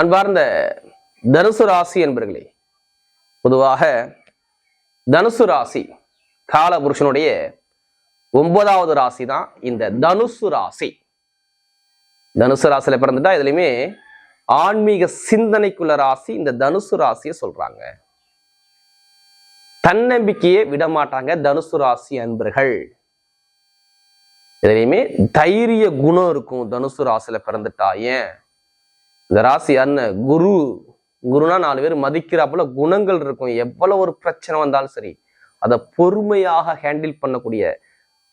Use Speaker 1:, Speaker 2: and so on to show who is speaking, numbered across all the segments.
Speaker 1: அன்பார்ந்த தனுசு ராசி என்பர்களே பொதுவாக தனுசு ராசி காலபுருஷனுடைய ஒன்பதாவது ராசி தான் இந்த தனுசு ராசி. தனுசு ராசியில பிறந்துட்டா இதுலயுமே ஆன்மீக சிந்தனைக்குள்ள ராசி இந்த தனுசு ராசியை சொல்றாங்க. தன்னம்பிக்கையே விட மாட்டாங்க தனுசு ராசி அன்பர்கள். இதுலயுமே தைரிய குணம் இருக்கும் தனுசு ராசியில பிறந்துட்டா ஏன்? இந்த ராசி அண்ணன் குரு குருனா நாலு பேர் மதிக்கிறாப்புல குணங்கள் இருக்கும். எவ்வளவு ஒரு பிரச்சனை வந்தாலும் சரி அதை பொறுமையாக ஹேண்டில் பண்ணக்கூடிய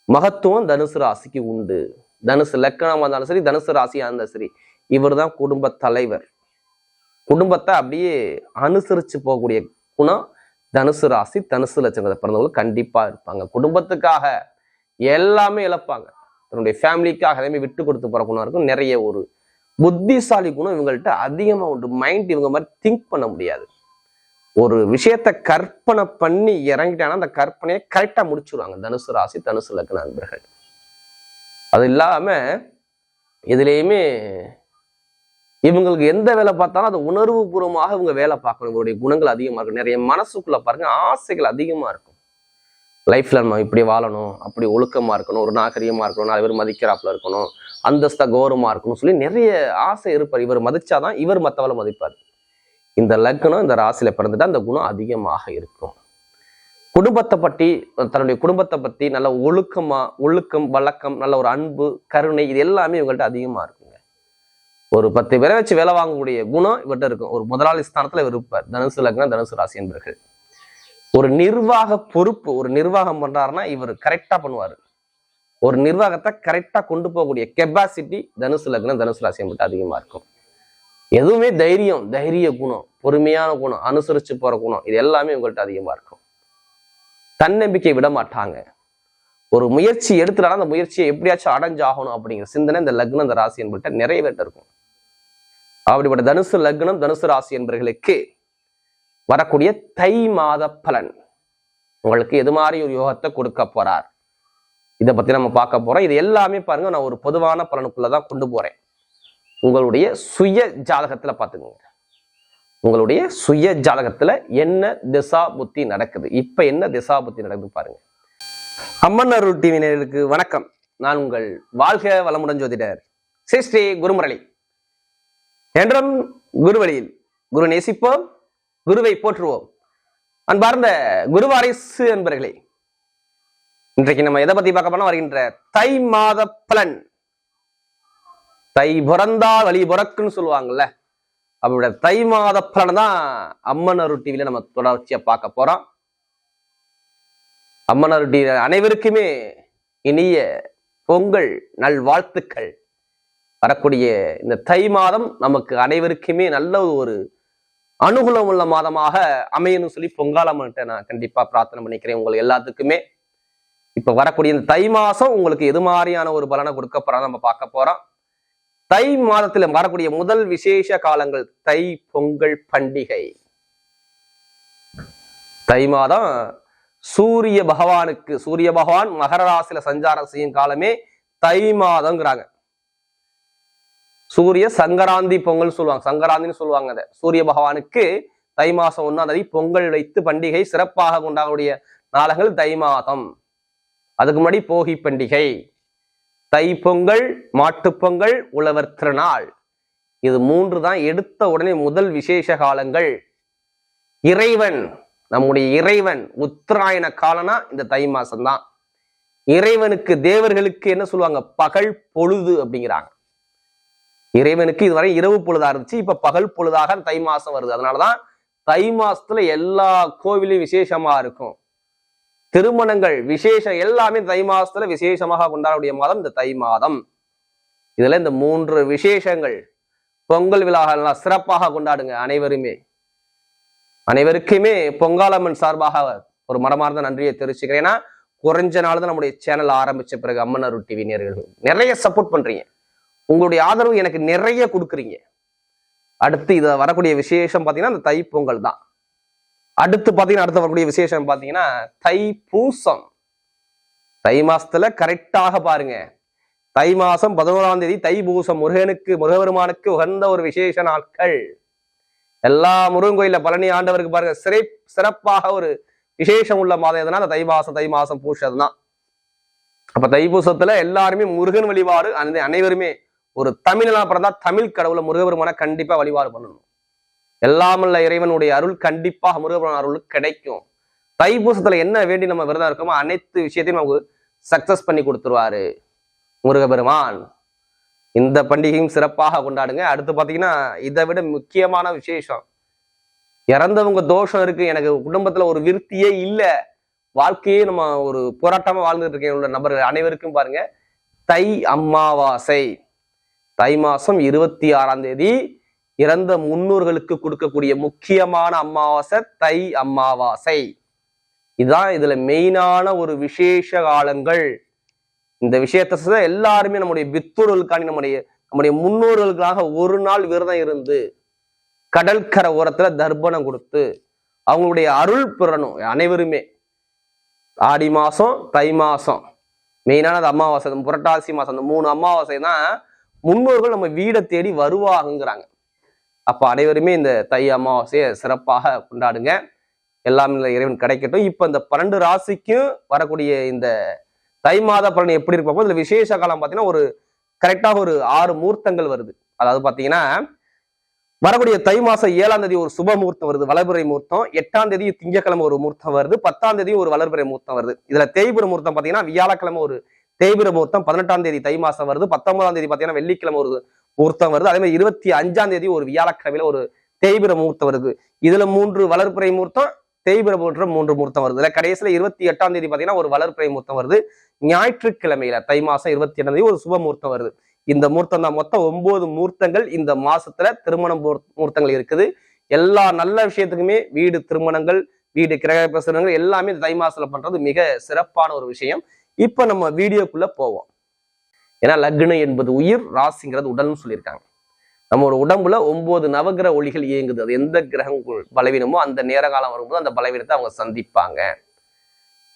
Speaker 1: மகத்துவம் தனுசு ராசிக்கு உண்டு. தனுசு லக்கணம் வந்தாலும் சரி தனுசு ராசியாக இருந்தாலும் சரி இவர் தான் குடும்ப தலைவர். குடும்பத்தை அப்படியே அனுசரிச்சு போகக்கூடிய குணம் தனுசு ராசி தனுசு லட்சணத்தை பிறந்தவங்க கண்டிப்பாக இருப்பாங்க. குடும்பத்துக்காக எல்லாமே இழப்பாங்க. தன்னுடைய ஃபேமிலிக்காக எல்லாமே விட்டு கொடுத்து போற குணம் இருக்கும். நிறைய ஒரு புத்திசாலி குணம் இவங்கள்ட்ட அதிகமா உண்டு. மைண்ட் இவங்க மாதிரி திங்க் பண்ண முடியாது. ஒரு விஷயத்த கற்பனை பண்ணி இறங்கிட்டாங்கன்னா அந்த கற்பனையை கரெக்டா முடிச்சுருவாங்க. தனுசு ராசி தனுசு லக்ன நண்பர்கள் அது இல்லாம இதுலேயுமே இவங்களுக்கு எந்த வேலை பார்த்தாலும் அது உணர்வு பூர்வமாக இவங்க வேலை பார்க்கணும். இவங்களுடைய குணங்கள் அதிகமா இருக்கும். நிறைய மனசுக்குள்ள பாருங்க ஆசைகள் அதிகமா இருக்கும். லைஃப்ல நம்ம இப்படி வாழணும் அப்படி ஒழுக்கமா இருக்கணும் ஒரு நாகரிகமா இருக்கணும் நிறைய பேர் மதிக்கிறாப்புல இருக்கணும் அந்தஸ்தா கௌரவமாக இருக்கணும் சொல்லி நிறைய ஆசை இருப்பார். இவர் மதிச்சாதான் இவர் மத்தவளை மதிப்பார். இந்த லக்னம் இந்த ராசியில பிறந்துட்டா அந்த குணம் அதிகமாக இருக்கும். குடும்பத்தை பற்றி தன்னுடைய குடும்பத்தை பத்தி நல்ல ஒழுக்கமா ஒழுக்கம் வழக்கம் நல்ல ஒரு அன்பு கருணை இது எல்லாமே இவங்கள்ட்ட அதிகமா இருக்குங்க. ஒரு பத்து பேரை வச்சு வேலை வாங்கக்கூடிய குணம் இவர்கிட்ட இருக்கும். ஒரு முதலாளி ஸ்தானத்துல இவர் இருப்பார். தனுசு லக்னம் தனுசு ராசி என்பர்கள். ஒரு நிர்வாக பொறுப்பு ஒரு நிர்வாகம் பண்றாருன்னா இவர் கரெக்டா பண்ணுவாரு. ஒரு நிர்வாகத்தை கரெக்டா கொண்டு போகக்கூடிய கெப்பாசிட்டி தனுசு லக்னம் தனுசு ராசி மட்டும் அதிகமா இருக்கும். எதுவுமே தைரியம் தைரிய குணம் பொறுமையான குணம் அனுசரிச்சு போற குணம் இது எல்லாமே உங்கள்கிட்ட அதிகமா இருக்கும். தன்னம்பிக்கை விட மாட்டாங்க. ஒரு முயற்சி எடுத்துட்டாலும் அந்த முயற்சியை எப்படியாச்சும் அடைஞ்சாகணும் அப்படிங்கிற சிந்தனை இந்த லக்னம் இந்த ராசி என்பட்ட நிறைய இருக்கும். அப்படிப்பட்ட தனுசு லக்னம் தனுசு ராசி என்பர்களுக்கு வரக்கூடிய தை மாத பலன். உங்களுக்கு எது மாதிரி ஒரு யோகத்தை கொடுக்க போறார்? இதை பத்தி நம்ம பார்க்க போறோம். இது எல்லாமே பாருங்க நான் ஒரு பொதுவான பலனுக்குள்ளதான் கொண்டு போறேன். உங்களுடைய சுய ஜாதகத்துல பாத்துக்கோங்க உங்களுடைய சுய ஜாதகத்துல என்ன திசா புத்தி நடக்குது? இப்ப என்ன திசா புத்தி நடக்குது பாருங்க. அம்மன் அருள் டிவி வணக்கம். நான் உங்கள் வாழ்க வளமுடன் ஜோதிடர் ஸ்ரீ ஸ்ரீ குருமுரளி. என்றும் குருவழியில் குரு நேசிப்போம். குருவை போற்றுவோம். அன்பார்ந்த குருவாரிசு என்பர்களே இன்றைக்கு நம்ம எதை பத்தி பார்க்க போனா வருகின்ற தை மாத பலன். தை பிறந்தால் வழி பிறக்குன்னு சொல்லுவாங்கல்ல அவரோட தை மாத பலன் தான் அம்மன் அருள் டிவியில நம்ம தொடர்ச்சியா பார்க்க போறோம். அம்மன் அருள் டிவி அனைவருக்குமே இனிய பொங்கல் நல் வாழ்த்துக்கள் வரக்கூடிய இந்த தை மாதம் நமக்கு அனைவருக்குமே நல்ல ஒரு அனுகூலம் உள்ள மாதமாக அமையணும் சொல்லி பொங்காலம்ன்ட்டு நான் கண்டிப்பா பிரார்த்தனை பண்ணிக்கிறேன். உங்களுக்கு எல்லாத்துக்குமே. இப்ப வரக்கூடிய இந்த தை மாசம் உங்களுக்கு எது மாதிரியான ஒரு பலனை கொடுக்க போறோம் நம்ம பார்க்க போறோம். தை மாதத்துல வரக்கூடிய முதல் விசேஷ காலங்கள் தை பொங்கல் பண்டிகை. தை மாதம் சூரிய பகவானுக்கு சூரிய பகவான் மகர ராசியில சஞ்சாரம் செய்யும் காலமே தை மாதங்கிறாங்க. சூரிய சங்கராந்தி பொங்கல் சொல்லுவாங்க. சங்கராந்தின்னு சொல்லுவாங்க அதை. சூரிய பகவானுக்கு தை மாசம் ஒன்னாம் தேதி பொங்கல் வைத்து பண்டிகை சிறப்பாக கொண்டாடக்கூடிய நாளங்கள் தை மாதம். அதுக்கு முன்னாடி போகி பண்டிகை. தை பொங்கல் மாட்டுப்பொங்கல் உழவர் திருநாள். இது மூன்று தான் எடுத்த உடனே முதல் விசேஷ காலங்கள். இறைவன் நம்முடைய இறைவன் உத்தராயண காலனா இந்த தை மாசம்தான். இறைவனுக்கு தேவர்களுக்கு என்ன சொல்லுவாங்க? பகல் பொழுது அப்படிங்கிறாங்க. இறைவனுக்கு இதுவரை இரவு பொழுதா இருந்துச்சு இப்ப பகல் பொழுதாக தை மாசம் வருது. அதனாலதான் தை மாசத்துல எல்லா கோவிலும் விசேஷமா இருக்கும். திருமணங்கள் விசேஷம் எல்லாமே தை மாசத்துல விசேஷமாக கொண்டாடக்கூடிய மாதம் இந்த தை மாதம். இதுல இந்த மூன்று விசேஷங்கள் பொங்கல் விழாக்கள்லாம் சிறப்பாக கொண்டாடுங்க அனைவருமே. அனைவருக்குமே பொங்காலம்மன் சார்பாக ஒரு மரமார்ந்த நன்றியை தெரிவிச்சுக்கிறேன். ஏன்னா குறைஞ்ச நாள் தான் நம்முடைய சேனல் ஆரம்பிச்ச பிறகு அம்மன் அருள் டிவி நேர்கள் நிறைய சப்போர்ட் பண்றீங்க. உங்களுடைய ஆதரவு எனக்கு நிறைய கொடுக்குறீங்க. அடுத்து இதை வரக்கூடிய விசேஷம் பார்த்தீங்கன்னா அந்த தைப்பொங்கல் தான். அடுத்து பார்த்தீங்கன்னா அடுத்து வரக்கூடிய விசேஷம் பார்த்தீங்கன்னா தை பூசம். தை மாசத்துல கரெக்டாக பாருங்க. தை மாசம் பதினோராம் தேதி தை பூசம். முருகனுக்கு முருகபெருமானுக்கு உகந்த ஒரு விசேஷ நாட்கள். எல்லா முருகன் கோயில பழனி ஆண்டவருக்கு பாருங்க சிறை சிறப்பாக ஒரு விசேஷம் உள்ள மாதம் எதுனா அந்த தை மாசம் தை மாசம் பூசதுதான். தான் அப்ப தைப்பூசத்துல எல்லாருமே முருகன் வழிபாடு அந்த அனைவருமே ஒரு தமிழனா பிறந்தா தமிழ் கடவுளை முருகபெருமான கண்டிப்பா வழிபாடு பண்ணணும். எல்லாமல்ல இறைவனுடைய அருள் கண்டிப்பாக முருகபெருமான அருள் கிடைக்கும். தைப்பூசத்துல என்ன வேண்டி நம்ம விரதம் இருக்கோமோ அனைத்து விஷயத்தையும் நமக்கு சக்சஸ் பண்ணி கொடுத்துருவாரு முருகபெருமான் இந்த பண்டிகையும் சிறப்பாக கொண்டாடுங்க. அடுத்து பாத்தீங்கன்னா இதை விட முக்கியமான விசேஷம். இறந்தவங்க தோஷம் இருக்கு. எனக்கு குடும்பத்துல ஒரு விருத்தியே இல்லை. வாழ்க்கையே நம்ம ஒரு போராட்டமா வாழ்ந்துட்டு இருக்கேன். உள்ள நபர்கள் அனைவருக்கும் பாருங்க. தை அமாவாசை தை மாசம் இருபத்தி ஆறாம் தேதி இறந்த முன்னோர்களுக்கு கொடுக்கக்கூடிய முக்கியமான அமாவாசை தை அமாவாசை. இதுதான் இதுல மெயினான ஒரு விசேஷ காலங்கள். இந்த விஷயத்தை எல்லாருமே நம்முடைய பித்தூர்களுக்காண்டி நம்முடைய நம்முடைய முன்னோர்களுக்காக ஒரு நாள் விரதம் இருந்து கடற்கரை ஓரத்துல தர்ப்பணம் கொடுத்து அவங்களுடைய அருள் பெறணும் அனைவருமே. ஆடி மாசம் தை மாசம். மெயினான அந்த அமாவாசை புரட்டாசி மாசம் அந்த மூணு அமாவாசை தான் முன்னோர்கள் நம்ம வீடை தேடி வருவாங்கங்கிறாங்க. அப்போ அனைவருமே இந்த தை அமாவாசையை சிறப்பாக கொண்டாடுங்க. எல்லாம் இறைவன் கிடைக்கட்டும். இப்போ இந்த பன்னெண்டு ராசிக்கும் வரக்கூடிய இந்த தை மாத பலன் எப்படி இருப்போம் இதில் விசேஷ காலம் பார்த்தீங்கன்னா ஒரு கரெக்டாக ஒரு ஆறு மூர்த்தங்கள் வருது. அதாவது பார்த்தீங்கன்னா வரக்கூடிய தை மாசம் ஏழாம் தேதி ஒரு சுப முகூர்த்தம் வருது. வளர்பிறை முகூர்த்தம். எட்டாம் தேதி திங்கக்கிழமை ஒரு முகூர்த்தம் வருது. பத்தாம் தேதி ஒரு வளர்பிறை முகூர்த்தம் வருது. இதுல தேய்பிர முகூர்த்தம் பாத்தீங்கன்னா வியாழக்கிழமை ஒரு தேய்பிர முகூர்த்தம் பதினெட்டாம் தேதி தை மாசம் வருது பத்தொன்பதாம் தேதி பாத்தீங்கன்னா வெள்ளிக்கிழமை ஒரு முகூர்த்தம் வருது. அதே மாதிரி இருபத்தி அஞ்சாம் தேதி ஒரு வியாழக்கிழமையில ஒரு தேய்பிர முகூர்த்தம் வருது. இதுல மூன்று வளர்ப்புறை முகூர்த்தம் தேய்பிர முகூர்த்தம் மூன்று முகூர்த்தம் வருது. இல்ல கடைசியில இருபத்தி எட்டாம் தேதி பாத்தீங்கன்னா ஒரு வளர்பிறை முகூர்த்தம் வருது. ஞாயிற்றுக்கிழமையில தை மாசம் இருபத்தி எட்டாம் தேதி ஒரு சுப முகூர்த்தம் வருது. இந்த முகூர்த்தம் தான் மொத்தம் ஒன்பது முகூர்த்தங்கள் இந்த மாசத்துல திருமணம் முகூர்த்தங்கள் இருக்குது. எல்லா நல்ல விஷயத்துக்குமே வீடு திருமணங்கள் வீடு கிரக பிரசனங்கள் எல்லாமே இந்த தை மாசத்துல பண்றது மிக சிறப்பான ஒரு விஷயம். இப்ப நம்ம வீடியோக்குள்ள போவோம். ஏன்னா லக்னம் என்பது உயிர் ராசிங்கிறது உடல்னு சொல்லியிருக்காங்க. நம்மளோட உடம்புல ஒன்பது நவகிரக ஒளிகள் இயங்குது. அது எந்த கிரகம் பலவீனமோ அந்த நேர காலம் வரும்போது அந்த பலவீனத்தை அவங்க சந்திப்பாங்க.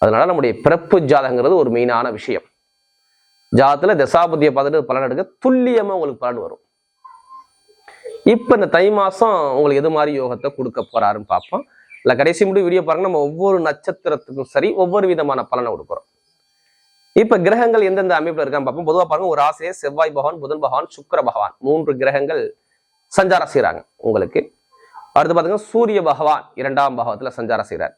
Speaker 1: அதனால நம்முடைய பிறப்பு ஜாதகங்கிறது ஒரு மெயினான விஷயம். ஜாதத்துல தசாபதியை பார்த்துட்டு பலன் எடுக்க துல்லியமா உங்களுக்கு பலன் வரும். இப்ப இந்த தை மாசம் உங்களுக்கு எது மாதிரி யோகத்தை கொடுக்க போறாருன்னு பார்ப்போம். இல்ல கடைசி முடிவு வீடியோ பாருங்க. நம்ம ஒவ்வொரு நட்சத்திரத்துக்கும் சரி ஒவ்வொரு விதமான பலனை கொடுக்குறோம். இப்ப கிரகங்கள் எந்தெந்த அமைப்புல இருக்கான்னு பார்ப்போம். பொதுவா பாருங்க ஒரு ஆசையை செவ்வாய் பகவான் புதன் பகவான் சுக்கர பகவான். மூன்று கிரகங்கள் சஞ்சாரம் செய்யறாங்க உங்களுக்கு. அடுத்து பாத்தீங்கன்னா சூரிய பகவான் இரண்டாம் பாகத்துல சஞ்சாரம் செய்கிறார்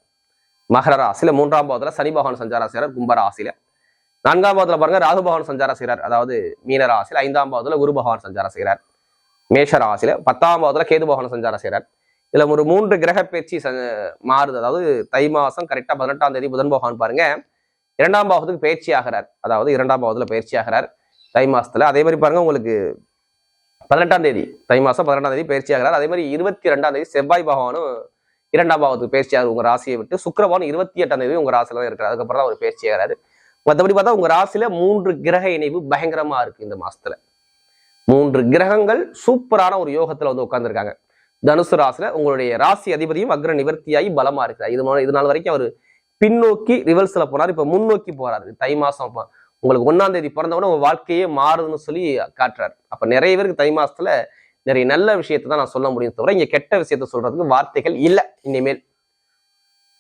Speaker 1: மகர ராசியில மூன்றாம் பாவத்துல சனி பகவான் சஞ்சாரம் செய்றார் கும்ப ராசியில. நான்காம் பாவத்துல பாருங்க ராகு பகவான் சஞ்சாரம் செய்றார். அதாவது மீன ராசியில ஐந்தாம் பாவத்துல குரு பகவான் சஞ்சாரம் செய்றார். மேஷ ராசியில பத்தாம் பாவத்துல கேது பகவான் சஞ்சாரம் செய்றார். இதுல ஒரு மூன்று கிரக பேச்சு மாறுது. அதாவது தை மாசம் கரெக்டா பதினெட்டாம் தேதி புதன் பகவான் பாருங்க இரண்டாம் பாவத்துக்கு பயிற்சி ஆகிறார் அதாவது இரண்டாம் பாவத்தில் பயிற்சி ஆகிறார் தை மாசத்துல. அதே மாதிரி பாருங்க உங்களுக்கு பதினெட்டாம் தேதி தை மாசம் பதினெட்டாம் தேதி பயிற்சி ஆகிறார் அதே மாதிரி இருபத்தி ரெண்டாம் தேதி செவ்வாய் பகவானும் இரண்டாம் பாவத்துக்கு பயிற்சி ஆகுது உங்க ராசியை விட்டு சுக்கரவான் இருபத்தி எட்டாம் தேதி உங்க ராசியில தான் இருக்கிறார். அதுக்கப்புறம் தான் அவர் பயிற்சி ஆகிறாரு மற்றபடி பார்த்தா உங்க ராசியில மூன்று கிரக இணைவு பயங்கரமா இருக்கு இந்த மாசத்துல. மூன்று கிரகங்கள் சூப்பரான ஒரு யோகத்துல வந்து உட்காந்துருக்காங்க தனுசு ராசில உங்களுடைய ராசி அதிபதியும் அக்ர நிவர்த்தியாகி பலமா இருக்கிறார். இது இது நாள் வரைக்கும் அவர் பின்னோக்கி ரிவர்ஸில் போனார் இப்போ முன்னோக்கி போறாரு. தை மாசம் அப்போ. உங்களுக்கு ஒன்னாம் தேதி பிறந்தவொடனே உங்க வாழ்க்கையே மாறுதுன்னு சொல்லி காட்டுறாரு. அப்போ நிறைய பேருக்கு தை மாசத்துல நிறைய நல்ல விஷயத்தை தான் நான் சொல்ல முடியும் தவிர இங்க கெட்ட விஷயத்த சொல்றதுக்கு வார்த்தைகள் இல்லை இனிமேல்.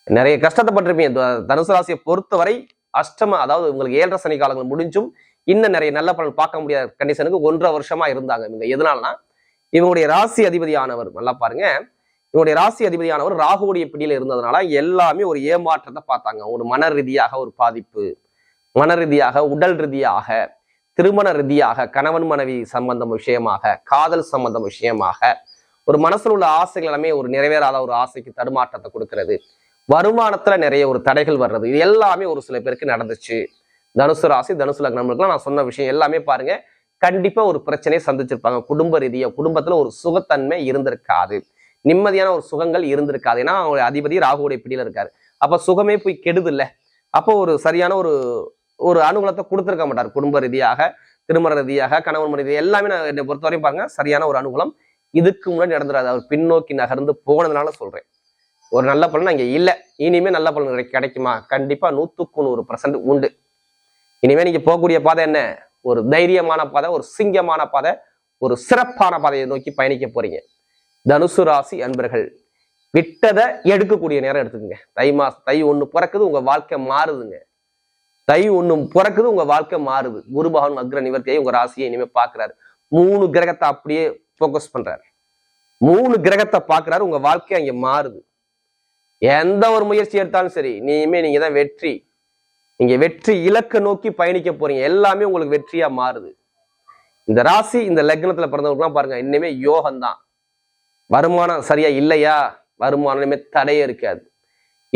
Speaker 1: நிறைய கஷ்டத்தை பட்டிருப்பீங்க தனுசு ராசியை பொறுத்தவரை அஷ்டம அதாவது உங்களுக்கு ஏழரை சனி காலங்கள் முடிஞ்சும். இன்னும் நிறைய நல்ல பலன் பார்க்க முடியாத கண்டிஷனுக்கு ஒன்றரை வருஷமா இருந்தாங்க இவங்க. எதனாலனா இவங்களுடைய ராசி அதிபதியானவர். நல்லா பாருங்க. இவங்களுடைய ராசி அதிபதியானவர் ராகுவுடைய பிடியில இருந்ததுனால எல்லாமே ஒரு ஏமாற்றத்தை பார்த்தாங்க. ஒரு மன ரீதியாக ஒரு பாதிப்பு மன ரீதியாக உடல் ரீதியாக திருமண ரீதியாக கணவன் மனைவி சம்பந்தம் விஷயமாக காதல் சம்பந்தம் விஷயமாக ஒரு மனசுல உள்ள ஆசைகள் எல்லாமே ஒரு நிறைவேறாத ஒரு ஆசைக்கு தடுமாற்றத்தை கொடுக்கிறது. வருமானத்துல நிறைய ஒரு தடைகள் வர்றது. இது எல்லாமே ஒரு சில பேருக்கு நடந்துச்சு. தனுசு ராசி தனுசு லக்னம்லாம் நான் சொன்ன விஷயம் எல்லாமே பாருங்க. கண்டிப்பா ஒரு பிரச்சனையை சந்திச்சிருப்பாங்க. குடும்ப ரீதியா குடும்பத்துல ஒரு சுகத்தன்மை இருந்திருக்காது. நிம்மதியான ஒரு சுகங்கள் இருந்திருக்காது. ஏன்னா அவங்க அதிபதி ராகுடைய பிடியில் இருக்காரு. அப்போ சுகமே போய் கெடுது இல்லை அப்போ ஒரு சரியான ஒரு ஒரு அனுகூலத்தை கொடுத்துருக்க மாட்டார். குடும்ப ரீதியாக திருமண ரீதியாக கணவன் ரீதியாக எல்லாமே நான் என்னை பொறுத்தவரையும் பாருங்க சரியான ஒரு அனுகூலம் இதுக்கு முன்னாடி நடந்துடாது அவர் பின்னோக்கி நகர்ந்து போனதுனால சொல்றேன். ஒரு நல்ல பலன் அங்கே இல்லை. இனிமே நல்ல பலன் கிடைக்குமா? கண்டிப்பா நூத்துக்கு நூறு பர்சன்ட் உண்டு. இனிமே நீங்க போகக்கூடிய பாதை என்ன? ஒரு தைரியமான பாதை ஒரு சிங்கமான பாதை ஒரு சிறப்பான பாதையை நோக்கி பயணிக்க போறீங்க. தனுசு ராசி அன்பர்கள் விட்டதை எடுக்கக்கூடிய நேரம் எடுத்துக்கோங்க. தை மாசம் தை ஒன்று பிறக்குது உங்க வாழ்க்கை மாறுதுங்க. தை ஒன்று பிறக்குது உங்க வாழ்க்கை மாறுது. குரு பகவான் அக்ர நிவர்த்தியை உங்க ராசியை இனிமே பாக்குறாரு. மூணு கிரகத்தை அப்படியே ஃபோக்கஸ் பண்றாரு. மூணு கிரகத்தை பார்க்குறாரு உங்க வாழ்க்கை அங்கே மாறுது. எந்த ஒரு முயற்சி எடுத்தாலும் சரி நீயுமே நீங்க தான் வெற்றி. நீங்க வெற்றி இலக்கை நோக்கி பயணிக்க போறீங்க. எல்லாமே உங்களுக்கு வெற்றியா மாறுது. இந்த ராசி இந்த லக்னத்துல பிறந்தவங்கலாம் பாருங்க இன்னுமே யோகம்தான். வருமானம் சரியா இல்லையா? வருமானமே தடையே இருக்காது.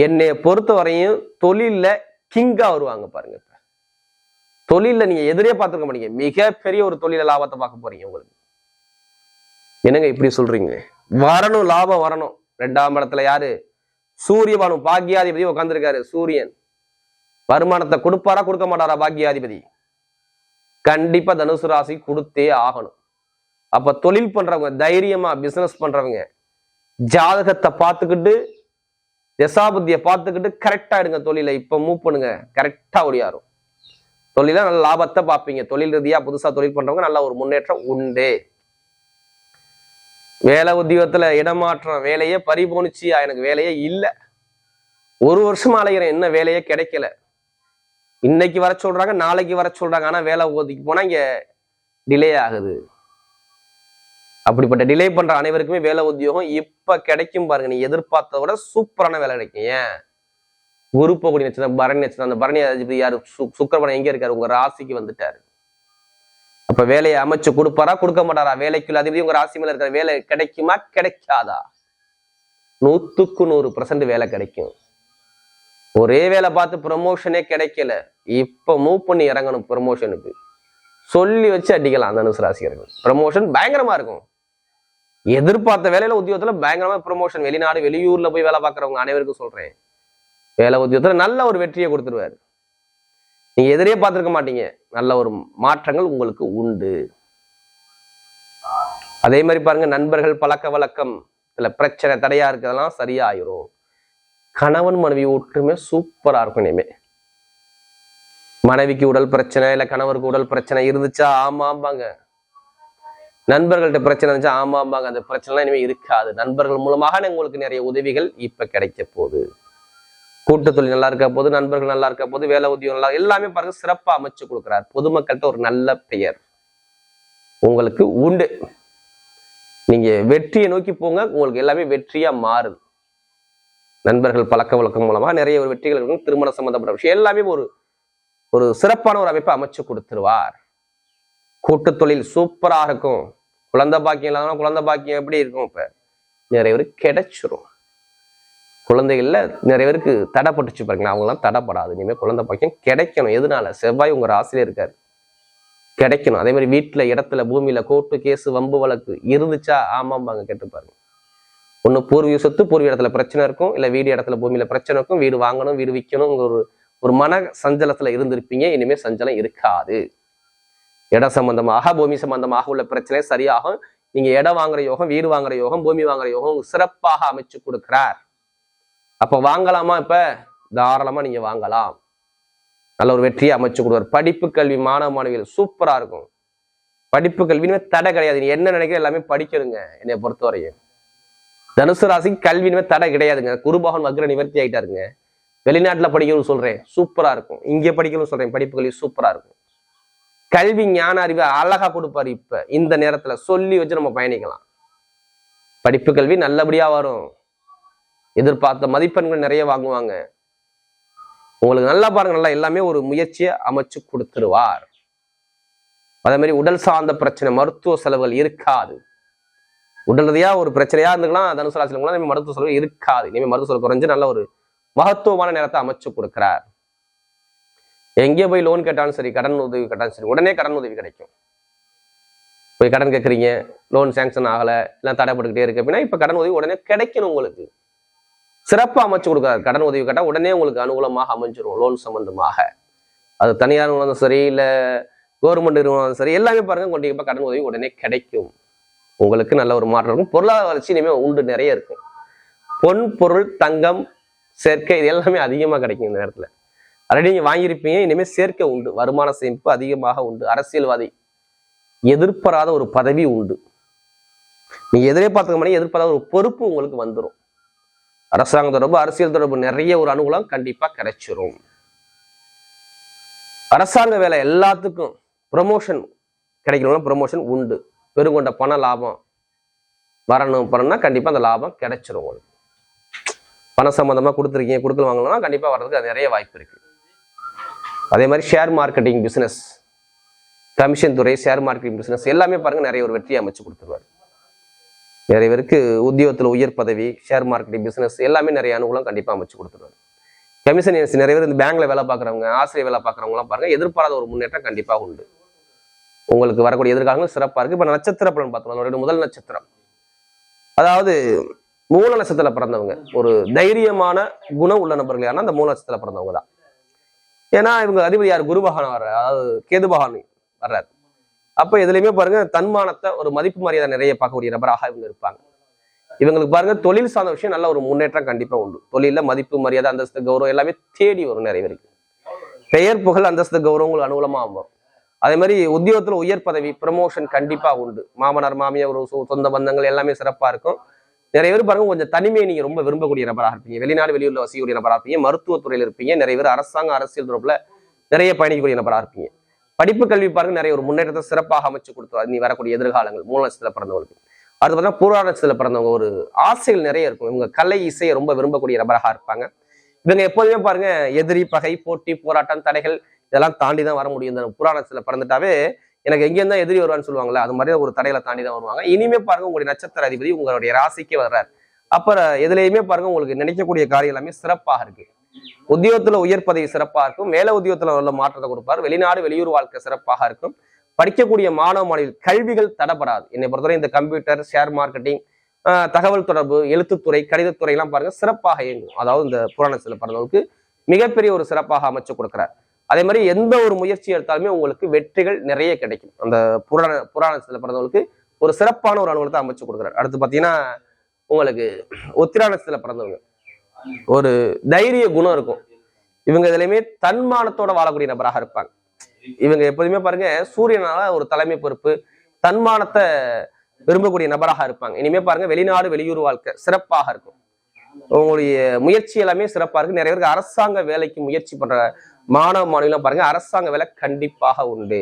Speaker 1: என்னை பொறுத்த வரையும் தொழில்ல கிங்கா வருவாங்க பாருங்க இப்போ. தொழிலில் நீங்க எதிரே பார்த்துருக்க மாட்டீங்க. மிகப்பெரிய ஒரு தொழில லாபத்தை பார்க்க போறீங்க உங்களுக்கு. என்னங்க இப்படி சொல்றீங்க? வரணும் லாபம் வரணும். ரெண்டாம் இடத்துல யாரு? சூரியபானு பாக்கியாதிபதி உட்காந்துருக்காரு சூரியன். வருமானத்தை கொடுப்பாரா கொடுக்க மாட்டாரா பாக்கியாதிபதி கண்டிப்பா தனுசு ராசி கொடுத்தே ஆகணும். அப்ப தொழில் பண்றவங்க தைரியமா பிசினஸ் பண்றவங்க ஜாதகத்தை பார்த்துக்கிட்டு தசாபுத்தியை பார்த்துக்கிட்டு கரெக்டா எடுங்க தொழிலை. இப்ப மூவ் பண்ணுங்க. கரெக்டா ஒடியாரும் தொழில நல்ல லாபத்தை பார்ப்பீங்க. தொழில் ரீதியா புதுசா தொழில் பண்றவங்க நல்ல ஒரு முன்னேற்றம் உண்டு. வேலை உத்தியோகத்துல இடமாற்றம் வேலையே பறிபோணுச்சு எனக்கு வேலையே இல்லை. ஒரு வருஷம் அலைகிறேன் என்ன வேலையே கிடைக்கல. இன்னைக்கு வர சொல்றாங்க நாளைக்கு வர சொல்றாங்க. ஆனா வேலை ஒதுக்கி போனா இங்க டிலே ஆகுது. அப்படிப்பட்ட டிலே பண்ற அனைவருக்குமே வேலை உத்தியோகம் இப்ப கிடைக்கும் பாருங்க. நீ எதிர்பார்த்தத விட சூப்பரான வேலை கிடைக்கும். ஏன்? குரு பகுடி நட்சத்திரம் பரணி நட்சத்திரம். அந்த பரணி அதிபதி யாரு? சு- எங்க இருக்காரு? உங்க ராசிக்கு வந்துட்டாரு. அப்ப வேலையை அமைச்சு கொடுப்பாரா? கொடுக்க மாட்டாரா? வேலைக்குள்ள அதிபதி உங்க ராசி மேல இருக்கிற வேலை கிடைக்குமா? கிடைக்காதா? நூத்துக்கு நூறு பர்சன்ட் வேலை கிடைக்கும். ஒரே வேலை பார்த்து ப்ரமோஷனே கிடைக்கல. இப்ப மூவ் பண்ணி இறங்கணும் ப்ரமோஷனுக்கு சொல்லி வச்சு அடிக்கலாம் அந்த அனுசராசிகர்கள். ப்ரமோஷன் பயங்கரமா இருக்கும். எதிர்பார்த்த வேலையில உத்தியோகத்துல பயங்கரமா ப்ரமோஷன் வெளிநாடு வெளியூர்ல போய் வேலை பார்க்கறவங்க அனைவருக்கும் சொல்றேன். வேலை உத்தியோகத்துல நல்ல ஒரு வெற்றியை கொடுத்துருவாரு. நீங்க எதிரே பார்த்துருக்க மாட்டீங்க. நல்ல ஒரு மாற்றங்கள் உங்களுக்கு உண்டு. அதே மாதிரி பாருங்க நண்பர்கள் பழக்க வழக்கம் இல்லை பிரச்சனை தடையா இருக்கிறதெல்லாம் சரியாயிரும். கணவன் மனைவி ஒற்றுமே சூப்பரா இருக்கும் இனிமே. மனைவிக்கு உடல் பிரச்சனை இல்ல கணவருக்கு உடல் பிரச்சனை இருந்துச்சா? ஆமா ஆமாங்க நண்பர்கள்ட்ட பிரச்சனை இருந்துச்சா? ஆமாம்பாங்க அந்த பிரச்சனைலாம் இனிமே இருக்காது. நண்பர்கள் மூலமாக உங்களுக்கு நிறைய உதவிகள் இப்ப கிடைக்க போகுது. கூட்டத்தொழில் நல்லா இருக்க போது நண்பர்கள் நல்லா இருக்க போது வேலை உதவி நல்லா எல்லாமே பாருங்க சிறப்பா அமைச்சு கொடுக்குறார். பொதுமக்கள்கிட்ட ஒரு நல்ல பெயர். உங்களுக்கு உண்டு. நீங்க வெற்றியை நோக்கி போங்க உங்களுக்கு எல்லாமே வெற்றியா மாறுது. நண்பர்கள் பழக்க வழக்கம் மூலமா நிறைய ஒரு வெற்றிகள் இருக்கும். திருமணம் சம்பந்தப்பட்ட விஷயம். எல்லாமே ஒரு ஒரு சிறப்பான ஒரு அமைப்பை அமைச்சு கொடுத்துருவார். கூட்டு தொழில் சூப்பரா இருக்கும். குழந்தை பாக்கியம் இல்லாதனா குழந்தை பாக்கியம் எப்படி இருக்கும் இப்போ? நிறைய பேருக்கு கிடைச்சிரும். குழந்தைகள்ல நிறைய பேருக்கு தடைப்பட்டுச்சு பாருங்களா அவங்களாம் தடைப்படாது. இனிமேல் குழந்தை பாக்கியம் கிடைக்கணும். எதனால? செவ்வாய் உங்க ஆசிரியர் இருக்காரு. கிடைக்கணும். அதே மாதிரி வீட்டில் இடத்துல பூமியில கோர்ட்டு கேஸு வம்பு வழக்கு இருந்துச்சா? ஆமாம்பாங்க கேட்டு பாருங்க ஒன்று பூர்வீக சொத்து பூர்வீக இடத்துல பிரச்சனை இருக்கும். இல்லை வீடு இடத்துல பூமியில பிரச்சனை இருக்கும். வீடு வாங்கணும் வீடு விற்கணுங்கிற ஒரு ஒரு மன சஞ்சலத்துல இருந்திருப்பீங்க. இனிமேல் சஞ்சலம் இருக்காது. இடம் சம்பந்தமாக பூமி சம்பந்தமாக உள்ள பிரச்சனை சரியாகும் நீங்க இடம் வாங்குற யோகம் வீடு வாங்குற யோகம் பூமி வாங்குற யோகம் சிறப்பாக அமைச்சு கொடுக்கிறார். அப்ப வாங்கலாமா இப்ப? தாராளமா நீங்க வாங்கலாம். நல்ல ஒரு வெற்றியை அமைச்சு கொடுவார் படிப்பு கல்வி மாணவ மாணவிகள் சூப்பரா இருக்கும். படிப்பு கல்வினுமே தடை கிடையாது. நீ என்ன நினைக்கிற எல்லாமே படிக்கணுங்க என்னை பொறுத்தவரையும். தனுசு ராசிக்கு கல்வினுமே தடை கிடையாதுங்க. குருபகன் வக்ர நிவர்த்தி ஆயிட்டாருங்க. வெளிநாட்டுல படிக்கணும்னு சொல்றேன் சூப்பரா இருக்கும். இங்கே படிக்கணும்னு சொல்றேன் படிப்பு கல்வி சூப்பரா இருக்கும். கல்வி ஞான அறிவை அழகா கொடுப்பாரு இப்ப. இந்த நேரத்துல சொல்லி வச்சு நம்ம பயணிக்கலாம். படிப்பு கல்வி நல்லபடியா வரும். எதிர்பார்த்த மதிப்பெண்கள் நிறைய வாங்குவாங்க. உங்களுக்கு நல்லா பாருங்க நல்லா எல்லாமே ஒரு முயற்சியை அமைச்சு கொடுத்துருவார். அதே மாதிரி உடல் சார்ந்த பிரச்சனை மருத்துவ செலவுகள் இருக்காது. உடல் ஒரு பிரச்சனையா இருந்துக்கலாம் தனுசு ராசிலாம் மருத்துவ செலவு இருக்காது. இனிமே மருத்துவ செலவு குறைஞ்சு நல்ல ஒரு மகத்துவமான நேரத்தை அமைச்சு கொடுக்கிறார். எங்கே போய் லோன் கேட்டாலும் சரி கடன் உதவி கேட்டாலும் சரி உடனே கடன் உதவி கிடைக்கும். போய் கடன் கேட்குறீங்க லோன் சேங்ஷன் ஆகலை இல்லை தடைப்பட்டுக்கிட்டே இருக்கு அப்படின்னா இப்போ கடன் உதவி உடனே கிடைக்கணும் உங்களுக்கு. சிறப்பாக அமைச்சு கொடுக்குறாரு கடன் உதவி கேட்டால் உடனே உங்களுக்கு அனுகூலமாக அமைஞ்சிரும் லோன் சம்பந்தமாக. அது தனியார் நிறுவனம் சரி இல்லை கவர்மெண்ட் நிறுவனம் சரி எல்லாமே பாருங்க கண்டிப்பாக கடன் உதவி உடனே கிடைக்கும். உங்களுக்கு நல்ல ஒரு மாற்றம் இருக்கும். பொருளாதார வளர்ச்சி இனிமேல் உண்டு நிறைய இருக்கும் பொன் பொருள் தங்கம் சேர்க்கை இது எல்லாமே அதிகமாக கிடைக்கும் இந்த நேரத்தில். ஆல்ரெடி நீங்க வாங்கியிருப்பீங்க இனிமேல் சேர்க்கை உண்டு. வருமான சேமிப்பு அதிகமாக உண்டு. அரசியல்வாதி எதிர்பாராத ஒரு பதவி உண்டு. நீங்க எதிர்பார்த்துக்க மாதிரி எதிர்பாராத ஒரு பொறுப்பு உங்களுக்கு வந்துடும் அரசாங்க தொடர்பு அரசியல் தொடர்பு நிறைய ஒரு அனுகூலம் கண்டிப்பா கிடைச்சிரும். அரசாங்க வேலை எல்லாத்துக்கும் ப்ரொமோஷன் கிடைக்கணும்னா ப்ரொமோஷன் உண்டு. பெருங்கொண்ட பண லாபம் வரணும் பண்ணணும்னா கண்டிப்பா அந்த லாபம் கிடைச்சிரும் உங்களுக்கு. பணம் சம்பந்தமா கொடுத்துருக்கீங்க கொடுக்கல் வாங்கணும்னா கண்டிப்பா வர்றதுக்கு அது நிறைய வாய்ப்பு இருக்கு. அதே மாதிரி ஷேர் மார்க்கெட்டிங் பிசினஸ் கமிஷன் துறை ஷேர் மார்க்கெட்டிங் பிசினஸ் எல்லாமே பாருங்க நிறைய ஒரு வெற்றியை அமைச்சு கொடுத்துருவாரு. நிறைய பேருக்கு உத்தியோகத்தில் உயர் பதவி ஷேர் மார்க்கெட்டிங் பிசினஸ் எல்லாமே நிறைய அனுகூலம் கண்டிப்பாக அமைச்சு கொடுத்துருவாரு. கமிஷன் ஏஜென்சி நிறைய பேர் இந்த பேங்க்ல வேலை பார்க்குறவங்க ஆசிரியர் வேலை பார்க்குறவங்களாம் பாருங்க எதிர்பாராத ஒரு முன்னேற்றம் கண்டிப்பாக உண்டு. உங்களுக்கு வரக்கூடிய எதிர்காலங்கள் சிறப்பா இருக்கு. இப்போ நட்சத்திர பலன் பார்த்தோம் நம்மளுடைய முதல் நட்சத்திரம். அதாவது மூல நட்சத்திரத்தில் பிறந்தவங்க. ஒரு தைரியமான குணம் உள்ள நபர்கள் யாருன்னா அந்த மூல நட்சத்திரத்தில் பிறந்தவங்க தான் ஏன்னா இவங்க அதிபதி யார்? குரு பகவான் வர்றாரு. அதாவது கேது பகவான் வர்றாரு. அப்ப எதுலையுமே பாருங்க தன்மானத்தை ஒரு மதிப்பு மரியாதை நிறைய பார்க்கக்கூடிய நபராக இவங்க இருப்பாங்க. இவங்களுக்கு பாருங்க தொழில் சார்ந்த விஷயம் நல்ல ஒரு முன்னேற்றம் கண்டிப்பா உண்டு. தொழில மதிப்பு மரியாதை அந்தஸ்து கௌரவம் எல்லாமே தேடி வரும் நிறைய பேருக்கு. பெயர் புகழ் அந்தஸ்து கௌரவங்கள் அனுகூலமாக வரும். ஆகும் அதே மாதிரி உத்தியோகத்துல உயர் பதவி ப்ரமோஷன் கண்டிப்பா உண்டு. மாமனார் மாமியார் ஒரு சொ- சொந்த பந்தங்கள் எல்லாமே சிறப்பா இருக்கும். நிறைய பேர் பாருங்க கொஞ்சம் தனிமையை நீங்க ரொம்ப விரும்பக்கூடிய நபராக இருப்பீங்க. வெளிநாடு வெளியூர்ல வசிக்கக்கூடிய நபராக இருப்பீங்க. மருத்துவத்துறையில இருப்பீங்க. நிறைய பேர் அரசாங்க அரசியல் தொடர்புல நிறைய பயணிக்கக்கூடிய நபராக இருப்பீங்க. படிப்பு கல்வி பாருங்க நிறைய ஒரு முன்னேற்றத்தை சிறப்பாக அமைச்சு கொடுத்து நீ வரக்கூடிய எதிர்காலங்கள் மூல நட்சத்திரத்துல பிறந்தவங்களுக்கு. அடுத்து பார்த்தா பூரா பிறந்தவங்க ஒரு ஆசைகள் நிறைய இருக்கும். இவங்க கலை இசையை ரொம்ப விரும்பக்கூடிய நபராக இருப்பாங்க. இவங்க எப்போதுமே பாருங்க எதிரி பகை போட்டி போராட்டம் தடைகள் இதெல்லாம் தாண்டி தான் வர முடியும். இந்த புராணத்துல பிறந்துட்டாவே எனக்கு எங்கேயும் தான் எதிரி வருவான்னு சொல்லுவாங்கல்ல அது மாதிரி ஒரு தடையில தாண்டி தான் வருவாங்க. இனிமே பாருங்க உங்களுடைய நட்சத்திர அதிபதி உங்களுடைய ராசிக்கு வர்றாரு. அப்புறம் எதுலையுமே பாருங்க உங்களுக்கு நினைக்கக்கூடிய காரியம் எல்லாமே சிறப்பாக இருக்கு. உத்தியோகத்துல உயர் பதவி சிறப்பா இருக்கும். மேல உத்தியோகத்துல உள்ள மாற்றத்தை கொடுப்பார். வெளிநாடு வெளியூர் வாழ்க்கை சிறப்பாக இருக்கும். படிக்கக்கூடிய மாணவ மாணவிகள் கல்விகள் தடப்படாது என்னை பொறுத்தவரை இந்த கம்ப்யூட்டர் ஷேர் மார்க்கெட்டிங் ஆஹ் தகவல் தொடர்பு எழுத்துத்துறை கணிதத்துறை எல்லாம் பாருங்க சிறப்பாக இயங்கும். அதாவது இந்த புராணத்தில் பிறந்தவருக்கு மிகப்பெரிய ஒரு சிறப்பாக அமைச்சு கொடுக்குறார். அதே மாதிரி எந்த ஒரு முயற்சி எடுத்தாலுமே உங்களுக்கு வெற்றிகள் நிறைய கிடைக்கும். அந்த புராண புராணத்தில் பிறந்தவங்களுக்கு ஒரு சிறப்பான ஒரு அனுகூலத்தை அமைச்சு கொடுக்குறாரு. அடுத்து பார்த்தீங்கன்னா உங்களுக்கு உத்திராணத்தில் பிறந்தவங்க. ஒரு தைரிய குணம் இருக்கும். இவங்க இதுலையுமே தன்மானத்தோட வாழக்கூடிய நபராக இருப்பாங்க. இவங்க எப்போதுமே பாருங்க சூரியனால ஒரு தலைமை பொறுப்பு தன்மானத்தை விரும்பக்கூடிய நபராக இருப்பாங்க. இனிமே பாருங்க வெளிநாடு வெளியூர் வாழ்க்கை சிறப்பாக இருக்கும். உங்களுடைய முயற்சி எல்லாமே சிறப்பாக இருக்கு. நிறைய பேருக்கு அரசாங்க வேலைக்கு முயற்சி பண்ற மாணவ மாணவிலாம் பாருங்க அரசாங்க வேலை கண்டிப்பாக உண்டு.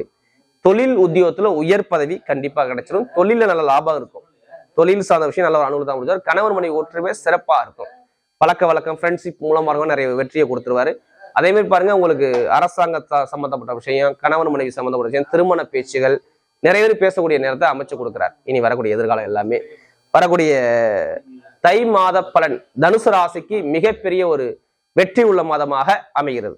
Speaker 1: தொழில் உத்தியோகத்துல உயர் பதவி கண்டிப்பாக கிடைச்சிடும் தொழில நல்ல லாபம் இருக்கும். தொழில் சார்ந்த விஷயம் நல்ல ஒரு அனுகூலம் முடிஞ்சார் கணவன் மனைவி ஒற்றுமை சிறப்பாக இருக்கும். பழக்க வழக்கம் ஃப்ரெண்ட்ஷிப் மூலமா இருக்கும் நிறைய வெற்றியை கொடுத்துருவாரு. அதே மாதிரி பாருங்க உங்களுக்கு அரசாங்க சம்பந்தப்பட்ட விஷயம் கணவன் மனைவி சம்பந்தப்பட்ட விஷயம் திருமண பேச்சுகள் நிறைய பேர் பேசக்கூடிய நேரத்தை அமைச்சு கொடுக்குறார். இனி வரக்கூடிய எதிர்காலம் எல்லாமே. வரக்கூடிய தை மாத பலன் தனுசு ராசிக்கு மிகப்பெரிய ஒரு வெற்றி உள்ள மாதமாக அமைகிறது.